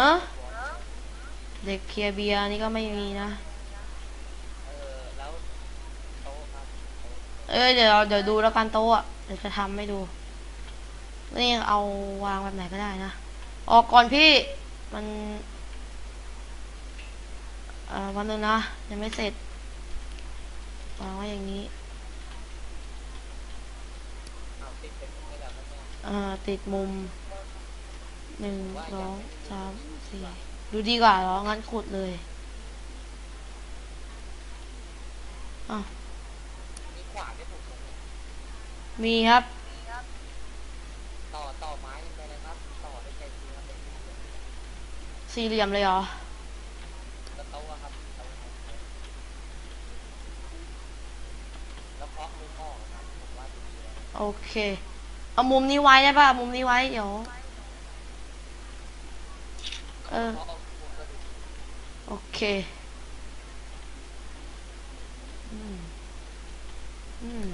เออเด็กเคลียร์เบียร์นี่ก็ไม่มีนะ เออแล้วโต๊ะครับเอ้ยเดี๋ยวเราเดี๋ยวดูแล้วกันโต๊ะอะเดี๋ยวจะทำให้ดู นี่เอาวางแบบไหนก็ได้นะ ออกก่อนพี่ มันเอ่อวันหนึงนะ ยังไม่เสร็จ วางไว้อย่างนี้เอาติดเป็นไม่ได้แล้วเนี่ยเอ่อติดมุม หนึ่งสองสามสี่ดูดีกว่าเหรอ งั้นขุดเลยอ้าวมีขวานไม่ถูกตรงนี้มีครับ ต่อต่อไม้ลงไปเลยครับ ต่อด้วยใจจริงครับเป็นสี่เหลี่ยมเลยเหรอแล้วโต๊ะอะครับโต๊ะครับแล้วเคาะมุมออกอะครับผมว่าดีเลยโอเค เอามุมนี้ไว้ได้ป่ะ มุมนี้ไว้ เดี๋ยว เออ โอเค อืม อืม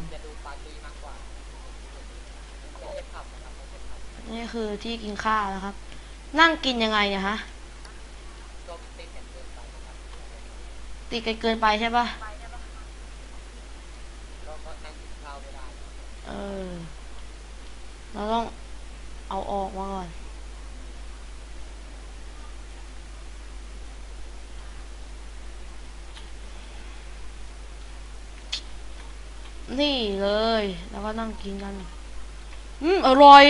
นี่คือที่กินข้าวนะครับ นั่งกินยังไงเนี่ยฮะ ติดกันเกินไปนะครับติดกันเกินไปใช่ป่ะเออ เราต้องเอาออกมาก่อน นี่เลย แล้วก็นั่งกินกันอืมอร่อย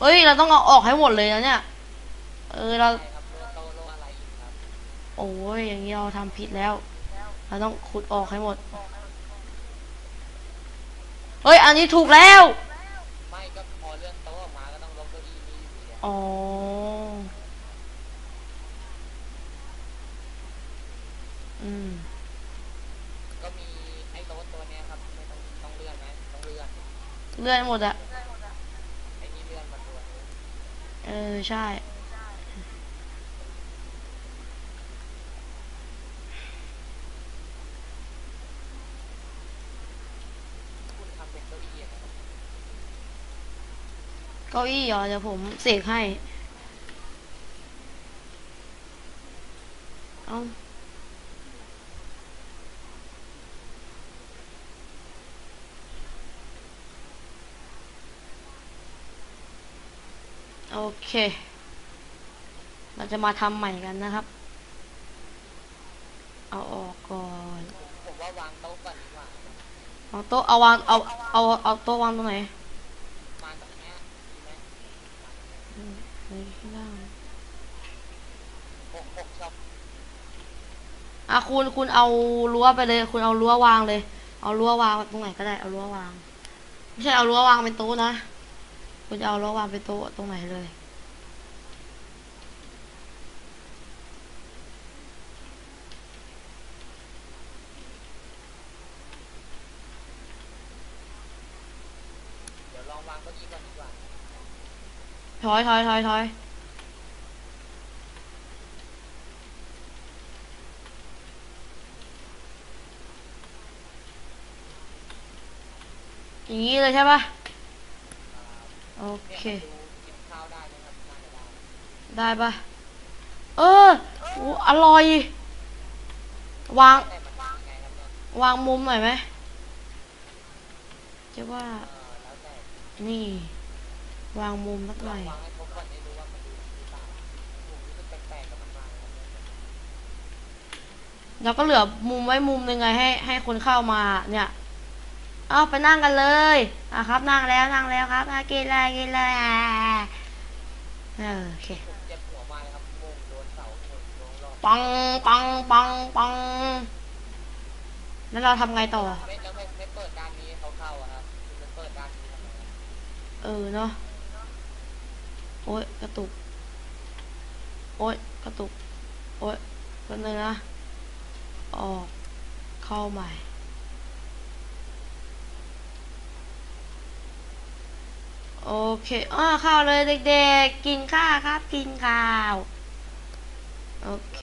เฮ้ย เราต้องเอาออกให้หมดเลยนะเนี่ย เออเราใช่ครับโลโตโลอะไรอีกครับโอ้ยอย่างนี้เราทำผิดแล้ว เราต้องขุดออกให้หมด เฮ้ย อันนี้ถูกแล้ว ไม่ก็พอเลื่อนโต๊ะออกมาก็ต้องลบเก้าอี้นี่อยู่ดีอะอ๋อ อืม ก็มีไอ้โต๊ะตัวเนี้ยครับไม่ต้องต้องเลื่อนไหมต้องเลื่อน เลื่อนหมดอะเออ ใช่ เก้าอี้เหรอเดี๋ยวผมเสกให้ เอ้า โอเค เราจะมาทำใหม่กันนะครับ เอาออกก่อนผมว่าวางโต๊ะก่อนดีกว่าเอาโต๊ะเอาวางเอาเอาเอาโต๊ะวางตรงไหนมาตรงเนี้ยดีไหมอืมในข้างล่างหกหกชอบอะคุณคุณเอารั้วไปเลย คุณเอารั้ววางเลย เอารั้ววางตรงไหนก็ได้เอารั้ววาง ไม่ใช่เอารั้ววางเป็นโต๊ะนะ คุณจะเอารั้ววางเป็นโต๊ะตรงไหนเลย เดี๋ยวลองวางเก้าอี้ก่อนดีกว่า ถอยถอยถอยถอยอย่างนี้เลยใช่ปะ โอเค ได้ปะเอออร่อย วาง วางมุมหน่อยไหมจะว่า นี่ วางมุมสักหน่อยเราก็เหลือมุมไว้มุมหนึ่งไงให้ให้คนเข้ามาเนี่ย เอาไปนั่งกันเลยอะครับนั่งแล้วนั่งแล้วครับอะกินเลยกินเลยอะเออโอเคผมเจ็บหัวมากเลยครับโมงโดนเสาชนโดนรอบปังปังปังปังแล้วเราทำไงต่อไม่แล้วไม่ไม่เปิดด้านนี้ให้เขาเข้าอะครับคุณจะเปิดด้านนี้ทำไมอะเออเนาะโอ้ยกระตุก โอ้ยกระตุก โอ้ยแป๊บนึงนะ ออก เข้าใหม่ โอเคอ้อข้าวเลยเด็กๆ กินข้าวครับ กินข้าว โอเค